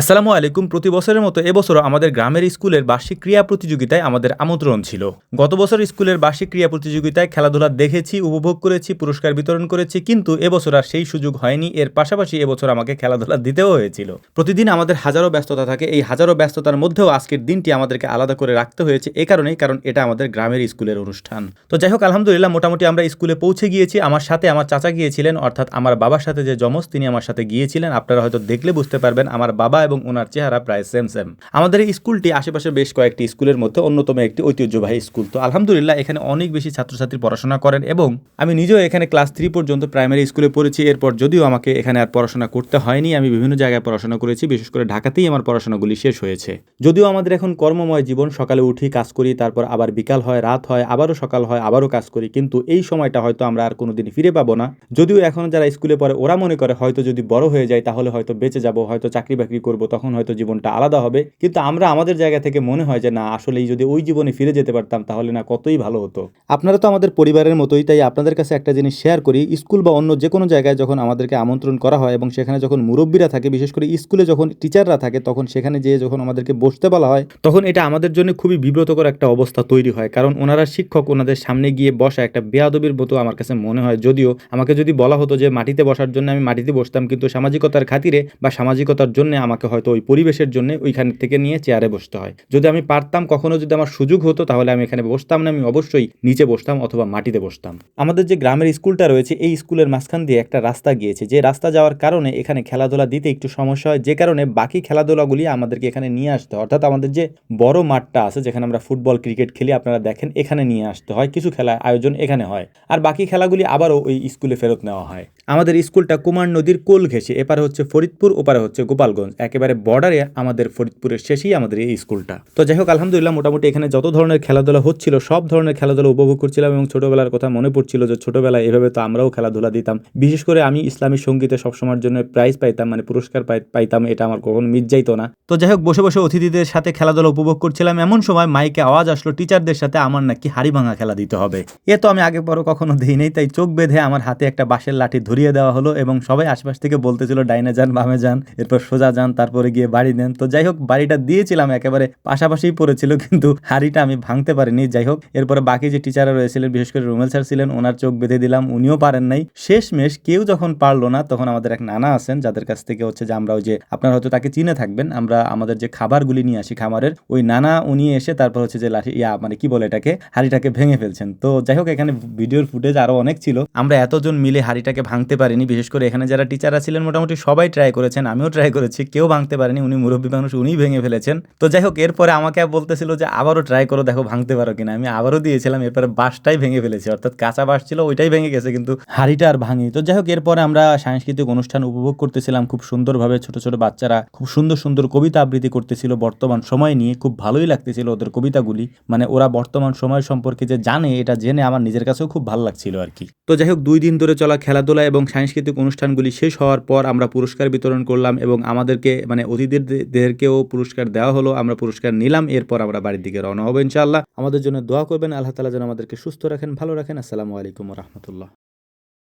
আসসালামু আলাইকুম। প্রতি বছরের মতো এবছরও আমাদের গ্রামের স্কুলের বার্ষিক ক্রীড়া প্রতিযোগিতায় আমাদের আমন্ত্রণ ছিল। গত বছর স্কুলের বার্ষিক ক্রীড়া প্রতিযোগিতায় খেলাধুলা দেখেছি, উপভোগ করেছি, পুরস্কার বিতরণ করেছি, কিন্তু এবছর আর সেই সুযোগ হয়নি। এর পাশাপাশি এবছর আমাকে খেলাধুলা দিতেও হয়েছিল। প্রতিদিন আমাদের হাজারো ব্যস্ততা থাকে। এই হাজারো ব্যস্ততার মধ্যেও আজকের দিনটি আমাদেরকে আলাদা করে রাখতে হয়েছে এ কারণেই, কারণ এটা আমাদের গ্রামের স্কুলের অনুষ্ঠান। তো যাই হোক, আলহামদুলিল্লাহ মোটামুটি আমরা স্কুলে পৌঁছে গিয়েছি। আমার সাথে আমার চাচা গিয়েছিলেন, অর্থাৎ আমার বাবার সাথে যে যমজ, তিনি আমার সাথে গিয়েছিলেন। আপনারা হয়তো দেখলে বুঝতে পারবেন, আমার বাবা এবং ওনার চেহারা প্রায় সেম সেম আমাদের এই স্কুলটি আশেপাশে বেশ কয়েকটি স্কুলের মধ্যে অন্যতম একটি ঐতিহ্যবাহী স্কুল। তো আলহামদুলিল্লাহ, এখানে অনেক বেশি ছাত্রছাত্রী পড়াশোনা করেন এবং আমি নিজেও এখানে ক্লাস থ্রি পর্যন্ত প্রাইমারি স্কুলে পড়েছি। এরপর যদিও আমাকে এখানে আর পড়াশোনা করতে হয়নি, আমি বিভিন্ন জায়গায় পড়াশোনা করেছি, বিশেষ করে ঢাকাতেই আমার পড়াশোনাগুলি শেষ হয়েছে। যদিও আমাদের এখন কর্মময় জীবন, সকালে উঠি কাজ করি, তারপর আবার বিকাল হয়, রাত হয়, আবারও সকাল হয়, আবারও কাজ করি, কিন্তু এই সময়টা হয়তো আমরা আর কোনোদিন ফিরে পাবো না। যদিও এখন যারা স্কুলে পড়ে, ওরা মনে করে হয়তো যদি বড় হয়ে যায় তাহলে হয়তো বেঁচে যাব, হয়তো চাকরি বাকরি করব, তখন হয়তো জীবনটা আলাদা হবে। কিন্তু আমরা আমাদের জায়গা থেকে মনে হয় যে, না, আসলেই যদি ওই জীবনে ফিরে যেতে পারতাম, তাহলে না কতই ভালো হতো। আপনারা তো আমাদের পরিবারের মতোই, তাই আপনাদের কাছে একটা জিনিস শেয়ার করি। স্কুল বা অন্য যে কোনো জায়গায় যখন আমাদেরকে আমন্ত্রণ করা হয় এবং সেখানে যখন মুরব্বীরা থাকে, বিশেষ করে স্কুলে যখন টিচাররা থাকে, তখন সেখানে যেয়ে যখন আমাদেরকে বসতে বলা হয়, তখন এটা আমাদের জন্য খুবই বিব্রতকর একটা অবস্থা তৈরি হয়। কারণ ওনারা শিক্ষক, ওনাদের সামনে গিয়ে বসা একটা বেয়াদবির মতো আমার কাছে মনে হয়। যদিও আমাকে যদি বলা হতো যে, মাটিতে বসার জন্য আমি মাটিতে বসতাম, কিন্তু সামাজিকতার খাতিরে বা সামাজিকতার জন্য আমাকে হয়তো ওই পরিবেশের জন্য ওইখান থেকে নিয়ে চেয়ারে বসতে হয়। যদি আমি পারতাম, কখনো যদি আমার সুযোগ হতো, তাহলে আমি এখানে বসতাম না, আমি অবশ্যই নিচে বসতাম অথবা মাটিতে বসতাম। আমাদের যে গ্রামের স্কুলটা রয়েছে, এই স্কুলের মাঝখান দিয়ে একটা রাস্তা গিয়েছে। যে রাস্তা যাওয়ার কারণে এখানে খেলাধুলা দিতে একটু সমস্যা হয়। যে কারণে বাকি খেলাধুলাগুলি আমাদেরকে এখানে নিয়ে আসতে হয়। অর্থাৎ আমাদের যে বড় মাঠটা আছে, যেখানে আমরা ফুটবল, ক্রিকেট খেলি, আপনারা দেখেন, এখানে নিয়ে আসতে হয়। কিছু খেলা আয়োজন এখানে হয়। আর বাকি খেলাগুলি আবারও ওই স্কুলে ফেরত নেওয়া হয়। আমাদের স্কুলটা কুমার নদীর কোল ঘেঁষে, এপারে হচ্ছে ফরিদপুর, ওপারে হচ্ছে গোপালগঞ্জ। একেবারে বর্ডারে আমাদের ফরিদপুরের শেষেই আমাদের এই স্কুলটা। তো যাই হোক, আলহামদুলিল্লাহ মোটামুটি এখানে যত ধরনের খেলাধুলা হচ্ছিল, সব ধরনের খেলাধুলা উপভোগ করছিলাম এবং ছোটবেলার কথা মনে পড়ছিল যে ছোটবেলায় এভাবে তো আমরাও খেলাধুলা দিতাম। বিশেষ করে আমি ইসলামী সঙ্গীতে সবসময়ের জন্য প্রাইজ পাইতাম মানে পুরস্কার পাই- পাইতাম, এটা আমার কখনো মিস যাইতো না। তো যাই হোক, বসে বসে অতিথিদের সাথে খেলাধুলা উপভোগ করছিলাম। এমন সময় মাইকে আওয়াজ আসলো, টিচারদের সাথে আমার নাকি হাড়ি ভাঙা খেলা দিতে হবে। এ তো আমি আগে পরও কখনো দিই নেই, তাই চোখ বেঁধে আমার হাতে একটা বাঁশের লাঠি ধরিয়ে দেওয়া হলো এবং সবাই আশপাশ থেকে বলতেছিল, ডাইনে যান, বামে যান। এরপর সোজা যান তারপরে গিয়ে বাড়ি দেন তো যাই হোক, বাড়িটা দিয়েছিলাম, একেবারে পাশাপাশি পড়েছিল, কিন্তু হাড়িটা আমি ভাঙতে পারিনি। যাই হোক, এরপরে বাকি যে টিচাররা রয়েছিলেন, বিশেষ করে রুমেল স্যার ছিলেন, ওনার চোখ বেঁধে দিলাম, উনিও পারেন নাই। শেষমেশ কেউ যখন পারল না, তখন আমাদের এক নানা আছেন, যাদের কাছ থেকে হচ্ছে যে আমরা ওই যে, আপনারা হয়তো তাকে চিনে থাকবেন, আমরা আমাদের যে খাবারগুলি নিয়ে আসি খামারের, ওই নানা উনি এসে তারপর হচ্ছে যে লাঠি, ইয়া মানে কি বলে এটাকে, হাড়িটাকে ভেঙে ফেলছেন। তো যাই হোক, এখানে ভিডিওর ফুটেজ আরও অনেক ছিল। আমরা এতজন মিলে হাড়িটাকে ভাঙতে পারিনি, বিশেষ করে এখানে যারা টিচাররা ছিলেন, মোটামুটি সবাই ট্রাই করেছেন, আমিও ট্রাই করেছি কেউ ভাঙতে পারেনি, উনি মুরব্বী মানুষ, উনিই ভেঙে ফেলেছেন। তো যাই হোক, এরপরে আমাকে বলতেছিল যে, আবারও ট্রাই করো, দেখো ভাঙতে পারো কিনা। আমি আবারও দিয়েছিলাম, এরপরে বাঁশটাই ভেঙে ফেলেছি, অর্থাৎ কাঁচা বাঁশ ছিল, ওইটাই ভেঙে গেছে, কিন্তু হাড়িটা আর ভাঙি তো যাই হোক, এরপরে আমরা সাংস্কৃতিক অনুষ্ঠান উপভোগ করতেছিলাম, খুব সুন্দরভাবে ছোট ছোট বাচ্চারা খুব সুন্দর সুন্দর কবিতা আবৃত্তি করতেছিল, বর্তমান সময় নিয়ে খুব ভালোই লাগতেছিল ওদের কবিতাগুলি। মানে ওরা বর্তমান সময় সম্পর্কে যে জানে, এটা জেনে আমার নিজের কাছেও খুব ভালো লাগছিল আর কি। তো যাই হোক, দুই দিন ধরে চলা খেলাধুলা এবং সাংস্কৃতিক অনুষ্ঠানগুলি শেষ হওয়ার পর আমরা পুরস্কার বিতরণ করলাম এবং আমাদেরকে মানে অতিথিদেরকেও পুরস্কার দেওয়া হলো, আমরা পুরস্কার নিলাম, এরপর আমরা বাড়ির দিকে রওনা হব ইনশাআল্লাহ। আমাদের জন্য দোয়া করবেন, আল্লাহ তালা যেন আমাদেরকে সুস্থ রাখেন, ভালো রাখেন। আসসালামু আলাইকুম রহমতুল্লাহ।